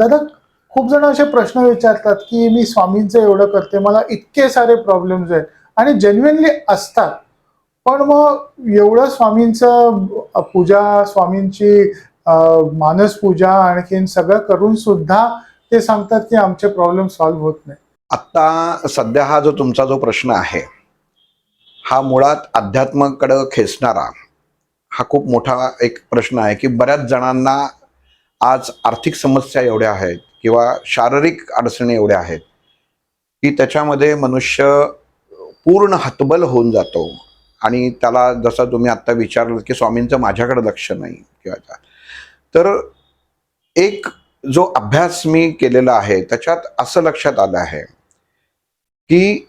दादा खूप जण असे प्रश्न विचारतात की मी स्वामींचं एवढं करते मला इतके सारे प्रॉब्लेम्स आहेत. आणि जेन्युनली असतात. पण मग एवढं स्वामींचं पूजा स्वामींची मानस पूजा आणखीन सगळं करून सुद्धा ते सांगतात की आमचे प्रॉब्लेम सॉल्व्ह होत नाही. आत्ता सध्या हा जो तुमचा जो प्रश्न आहे हा मुळात अध्यात्माकडं खेचणारा हा खूप मोठा एक प्रश्न आहे की बऱ्याच जणांना आज आर्थिक समस्या एवढ्या आहेत किंवा शारीरिक अडचणी एवढ्या आहेत की त्याच्यामध्ये मनुष्य पूर्ण हतबल होऊन जातो. आणि त्याला जसं तुम्ही आत्ता विचारलं की स्वामींचं माझ्याकडे लक्ष नाही किंवा तर एक जो अभ्यास मी केलेला आहे त्याच्यात असं लक्षात आलं आहे की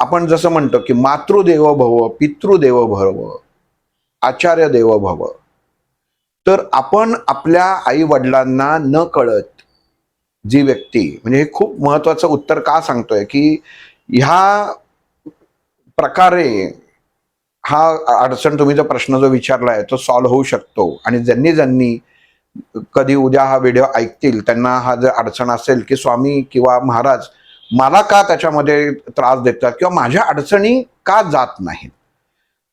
आपण जसं म्हणतो की मातृदेव भव पितृदेव भव आचार्य देव भव. तर आपण आपल्या आई वडिलांना न कळत जी व्यक्ती म्हणजे हे खूप महत्वाचं उत्तर का सांगतोय की ह्या प्रकारे हा अडचण तुम्ही जो प्रश्न जो विचारलाय तो सॉल्व्ह होऊ शकतो. आणि ज्यांनी ज्यांनी कधी उद्या हा व्हिडिओ ऐकतील त्यांना हा जर अडचण असेल की स्वामी किंवा महाराज मला का त्याच्यामध्ये त्रास देतात किंवा माझ्या अडचणी का जात नाहीत?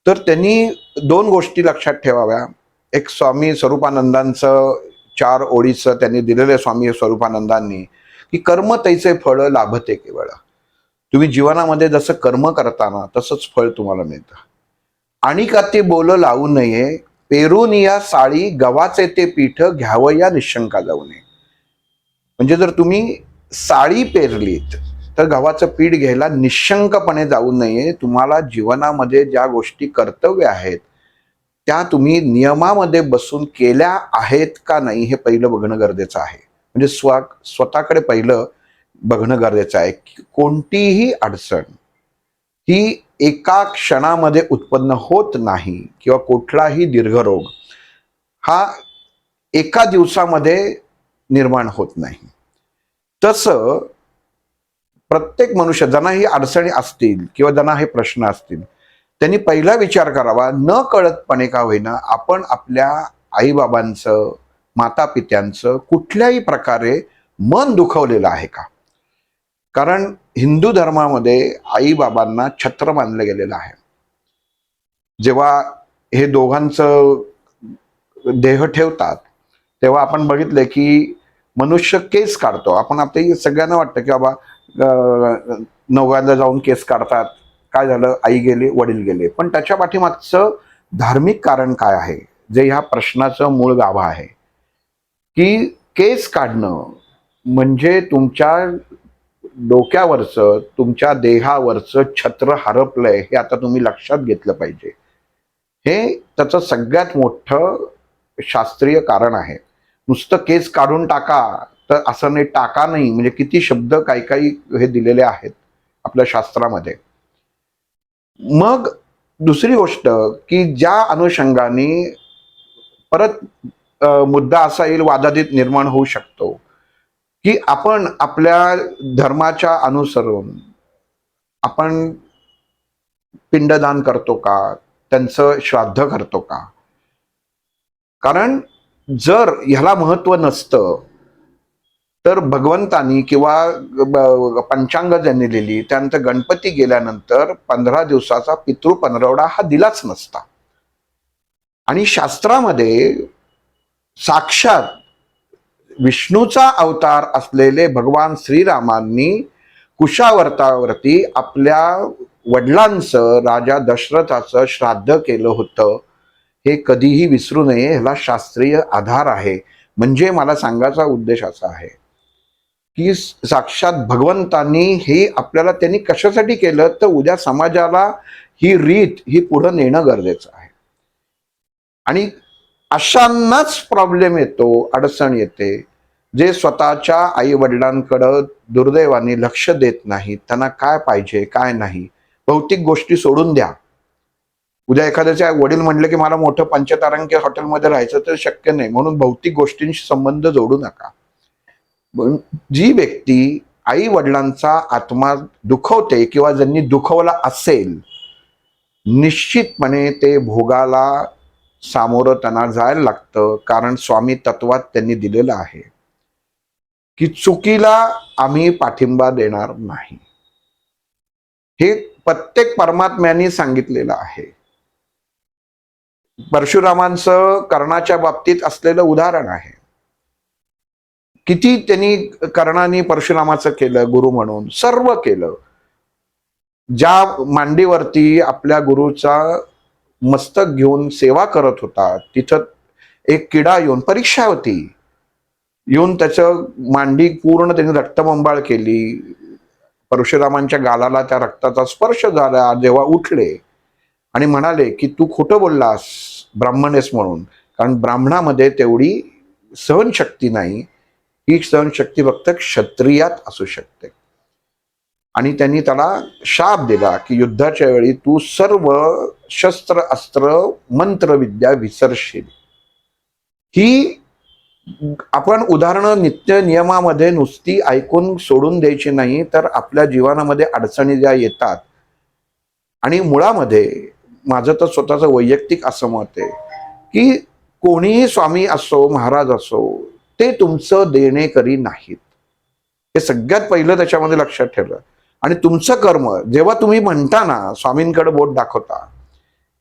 तर त्यांनी दोन गोष्टी लक्षात ठेवाव्या. एक स्वामी स्वरूपानंदांचं चार ओळीचं त्यांनी दिलेलं स्वामी स्वरूपानंदांनी की कर्म तैचे फळ लाभते केवळ. तुम्ही जीवनामध्ये जसं कर्म करताना तसंच फळ तुम्हाला मिळतं. आणि का ते बोल लावू नये पेरून या साळी गव्हाचे ते पीठ घ्यावं या निशंका जाऊ नये. म्हणजे जर तुम्ही साळी पेरलीत तर गव्हाचं पीठ घ्यायला निशंकपणे जाऊ नये. तुम्हाला जीवनामध्ये ज्या गोष्टी कर्तव्य आहेत त्या तुम्ही नियमामध्ये बसून केल्या आहेत का नाही हे पहिलं बघणं गरजेचं आहे. म्हणजे स्व स्वतःकडे पहिलं बघणं गरजेचं आहे की कोणतीही अडचण ही एका क्षणामध्ये उत्पन्न होत नाही किंवा कुठलाही दीर्घरोग हा एका दिवसामध्ये निर्माण होत नाही. तसं प्रत्येक मनुष्य ज्यांना ही अडचणी असतील किंवा ज्यांना हे प्रश्न असतील त्यांनी पहिला विचार करावा. न कळतपणे का होईना आपण आपल्या आईबाबांचं माता पित्यांचं कुठल्याही प्रकारे मन दुखवलेलं आहे का? कारण हिंदू धर्मामध्ये आईबाबांना छत्र मानलं गेलेलं आहे. जेव्हा हे दोघांचं देह ठेवतात तेव्हा आपण बघितलं की मनुष्य केस काढतो. आपण आपल्या सगळ्यांना वाटतं की बाबा अं, नवव्याला जाऊन केस काढतात. काय झालं? आई गेली वडील गेले. पण त्याच्या पाठीमागचं धार्मिक कारण काय आहे? जे ह्या प्रश्नाचं मूळ गाभा आहे. की केस काढणं म्हणजे तुमच्या डोक्यावरचं तुमच्या देहावरचं छत्र हरपलंय हे आता तुम्ही लक्षात घेतलं पाहिजे. हे त्याचं सगळ्यात मोठं शास्त्रीय कारण आहे. नुसतं केस काढून टाका तर असं नाही टाका नाही. म्हणजे किती शब्द काही काही हे दिलेले आहेत आपल्या शास्त्रामध्ये. मग दुसरी गोष्ट की ज्या अनुषंगाने परत मुद्दा असा येईल वादातीत निर्माण होऊ शकतो की आपण आपल्या धर्माच्या अनुसरून आपण पिंडदान करतो का? त्यांचं श्राद्ध करतो का? कारण जर ह्याला महत्त्व नसतं तर भगवंतानी किंवा पंचांग ज्यांनी लिहिली त्यानंतर गणपती गेल्यानंतर पंधरा दिवसाचा पितृ पंधरवडा हा दिलाच नसता. आणि शास्त्रामध्ये साक्षात विष्णूचा अवतार असलेले भगवान श्रीरामांनी कुशावर्तावरती आपल्या वडिलांचं राजा दशरथाचं श्राद्ध केलं होतं. हे कधीही विसरू नये ह्याला शास्त्रीय आधार आहे. म्हणजे मला सांगायचा उद्देश असा आहे की साक्षात भगवंतांनी हे आपल्याला त्यांनी कशासाठी केलं? तर उद्या समाजाला ही रीत ही पुढं नेणं गरजेचं आहे. आणि अशांनाच प्रॉब्लेम येतो अडचण येते जे स्वतःच्या आई वडिलांकडं दुर्दैवाने लक्ष देत नाहीत त्यांना काय पाहिजे काय नाही भौतिक गोष्टी सोडून द्या. उद्या एखाद्याचे वडील म्हणले की मला मोठं पंचतारांकी हॉटेलमध्ये राहायचं तर शक्य नाही म्हणून भौतिक गोष्टींशी संबंध जोडू नका. जी व्यक्ती आई वडिलांचा आत्मा दुखवते किंवा ज्यांनी दुखवला असेल निश्चितपणे ते भोगाला सामोरं त्यांना जायला लागतं कारण स्वामी तत्वात त्यांनी दिलेलं आहे की चुकीला आम्ही पाठिंबा देणार नाही. हे प्रत्येक परमात्म्याने सांगितलेलं आहे. परशुरामांचं कर्णाच्या बाबतीत असलेलं उदाहरण आहे. किती त्यांनी कर्णाने परशुरामाचं केलं गुरु म्हणून सर्व केलं. ज्या मांडीवरती आपल्या गुरुचा मस्तक घेऊन सेवा करत होता तिथं एक किडा येऊन परीक्षा होती. येऊन त्याचं मांडी पूर्ण त्यांनी रक्तबंबाळ केली. परशुरामांच्या गालाला त्या रक्ताचा स्पर्श झाला जेव्हा उठले. आणि म्हणाले की तू खोटं बोललास ब्राह्मणेस म्हणून. कारण ब्राह्मणामध्ये तेवढी सहनशक्ती नाही. ही सहनशक्ती फक्त क्षत्रियात असू शकते. आणि त्यांनी त्याला शाप दिला की युद्धाच्या वेळी तू सर्व शस्त्र अस्त्र मंत्रविद्या विसरशील. ही आपण उदाहरणं नित्य नियमामध्ये नुसती ऐकून सोडून द्यायची नाही तर आपल्या जीवनामध्ये अडचणी ज्या येतात आणि मुळामध्ये माझं तर स्वतःचं वैयक्तिक असं मत आहे की कोणीही स्वामी असो महाराज असो ते तुमचं देणेकरी नाहीत. हे सगळ्यात पहिलं त्याच्यामध्ये लक्षात ठेवलं. आणि तुमचं कर्म जेव्हा तुम्ही म्हणता ना स्वामींकडे बोट दाखवता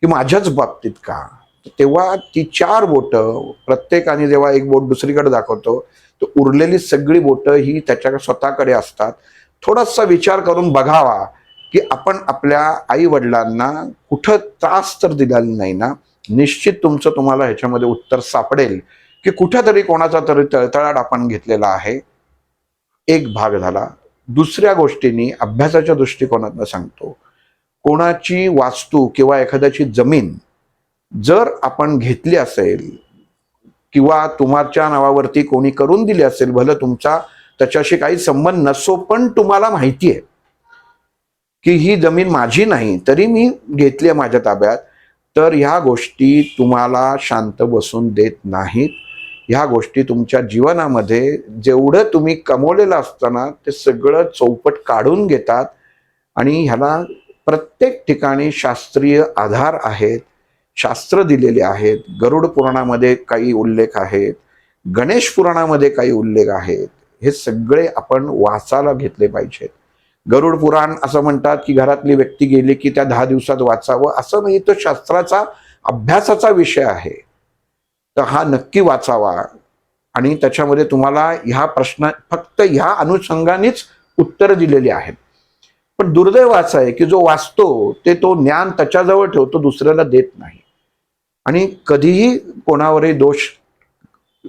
की माझ्याच बाबतीत का? तेव्हा ती चार बोटं प्रत्येकाने जेव्हा एक बोट दुसरीकडे दाखवतो तर उरलेली सगळी बोटं ही त्याच्या स्वतःकडे असतात. थोडासा विचार करून बघावा की आपण आपल्या आई वडिलांना कुठं त्रास तर दिलेला नाही ना निश्चित तुमचं तुम्हाला ह्याच्यामध्ये उत्तर सापडेल. की कुठेतरी कोणाचा तरी तळतळाट आपण घेतलेला आहे. एक भाग झाला. दुसऱ्या गोष्टींनी अभ्यासाच्या दृष्टिकोनातनं सांगतो. कोणाची वास्तू किंवा एखाद्याची जमीन जर आपण घेतली असेल किंवा तुमच्या नावावरती कोणी करून दिली असेल भलं तुमचा त्याच्याशी काही संबंध नसो पण तुम्हाला माहिती आहे की ही जमीन माझी नाही तरी मी घेतली आहे माझ्या ताब्यात तर ह्या गोष्टी तुम्हाला शांत बसून देत नाहीत. ह्या गोष्टी तुमच्या जीवनामध्ये जेवढं तुम्ही कमवलेलं असताना ते सगळं चौपट काढून घेतात. आणि ह्याला प्रत्येक ठिकाणी शास्त्रीय आधार आहेत शास्त्र दिलेले आहेत. गरुड पुराणामध्ये काही उल्लेख आहेत गणेश पुराणामध्ये काही उल्लेख आहेत. हे सगळे आपण वाचायला घेतले पाहिजेत. गरुड पुराण असं म्हणतात की घरातली व्यक्ती गेली की त्या दहा दिवसात वाचावं असं नाही. तो शास्त्राचा अभ्यासाचा विषय आहे. तर हा नक्की वाचावा. आणि त्याच्यामध्ये तुम्हाला ह्या प्रश्न फक्त ह्या अनुषंगानेच उत्तर दिलेली आहेत. पण दुर्दैवाचं आहे की जो वाचतो ते तो ज्ञान त्याच्याजवळ ठेवतो दुसऱ्याला देत नाही. आणि कधीही कोणावरही दोष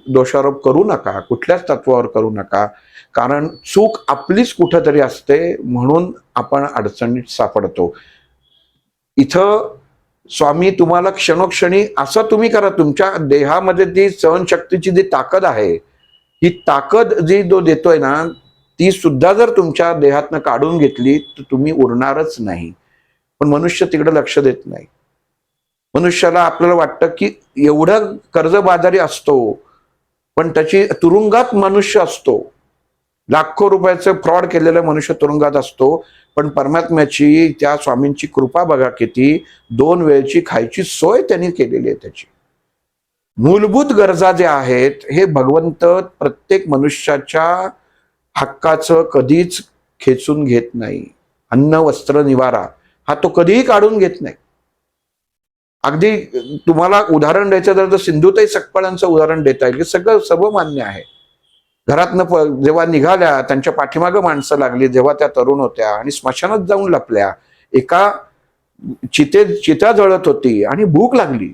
दोषारोप करू नका कुठल्याच तत्वावर करू नका. कारण चूक आपलीच कुठंतरी असते म्हणून आपण अडचणीत सापडतो. इथं स्वामी तुम्हाला क्षणोक्षणी असं तुम्ही करा. तुमच्या देहामध्ये ती सहनशक्तीची जी ताकद आहे ही ताकद जी जो देतोय ना ती सुद्धा जर तुमच्या देहातनं काढून घेतली तर तुम्ही उरणारच नाही. पण मनुष्य तिकडे लक्ष देत नाही. मनुष्याला आपल्याला वाटतं की एवढं कर्जबाजारी असतो पण त्याची तुरुंगात मनुष्य असतो. लाखो रुपयाचं फ्रॉड केलेला मनुष्य तुरुंगात असतो पण परमात्म्याची त्या स्वामींची कृपा बघा किती दोन वेळची खायची सोय त्यांनी केलेली आहे त्याची. मूलभूत गरजा ज्या आहेत हे भगवंत प्रत्येक मनुष्याच्या हक्काचं कधीच खेचून घेत नाही. अन्न वस्त्र निवारा हा तो कधीही काढून घेत नाही. अगदी तुम्हाला उदाहरण द्यायचं तर सिंधुताई सकपाळांचं उदाहरण देता येईल की सगळं सर्व मान्य आहे. घरातनं प- जेव्हा निघाल्या त्यांच्या पाठीमागं माणसं लागली जेव्हा त्या तरुण होत्या आणि स्मशानात जाऊन लपल्या एका चिते चिता जळत होती आणि भूक लागली.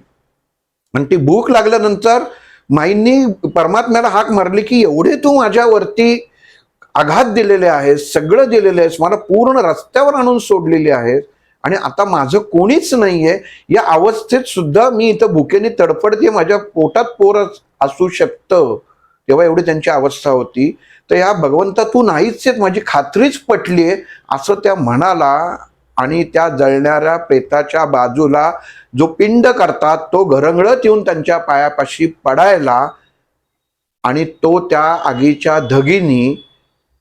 आणि ती भूक लागल्यानंतर माईंनी परमात्म्याला हाक मारली की एवढे तू माझ्यावरती आघात दिलेले आहेस सगळं दिलेले आहेस मला पूर्ण रस्त्यावर आणून सोडलेले आहेस आणि आता माझं कोणीच नाहीये या अवस्थेत सुद्धा मी इथं भुकेने तडफडते माझ्या पोटात पोर असू शकतं. तेव्हा एवढी त्यांची अवस्था होती. तर या भगवंता तू नाहीच आहेत माझी खात्रीच पटली आहे असं त्या म्हणाला आणि त्या जळणाऱ्या प्रेताच्या बाजूला जो पिंड करतात तो घरंगळत येऊन त्यांच्या पायापाशी पडायला आणि तो त्या आगीच्या धगीनी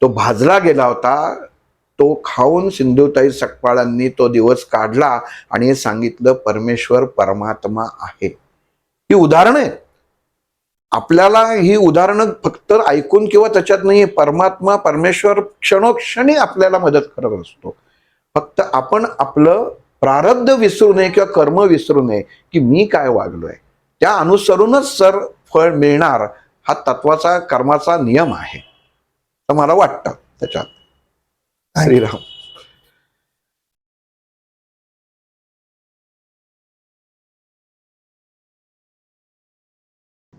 तो भाजला गेला होता. तो खाऊन सिंधुताई सकपाळांनी तो दिवस काढला आणि सांगितलं परमेश्वर परमात्मा आहे. ही उदाहरणं आहेत. आपल्याला ही उदाहरणं फक्त ऐकून किंवा त्याच्यात नाही परमात्मा परमेश्वर क्षणोक्षणी आपल्याला मदत करत असतो. फक्त आपण आपलं प्रारब्ध विसरू नये किंवा कर्म विसरू नये की मी काय वागलोय. त्या अनुसरूनच सर फळ मिळणार हा तत्वाचा कर्माचा नियम आहे. तर मला वाटतं त्याच्यात. श्रीराम.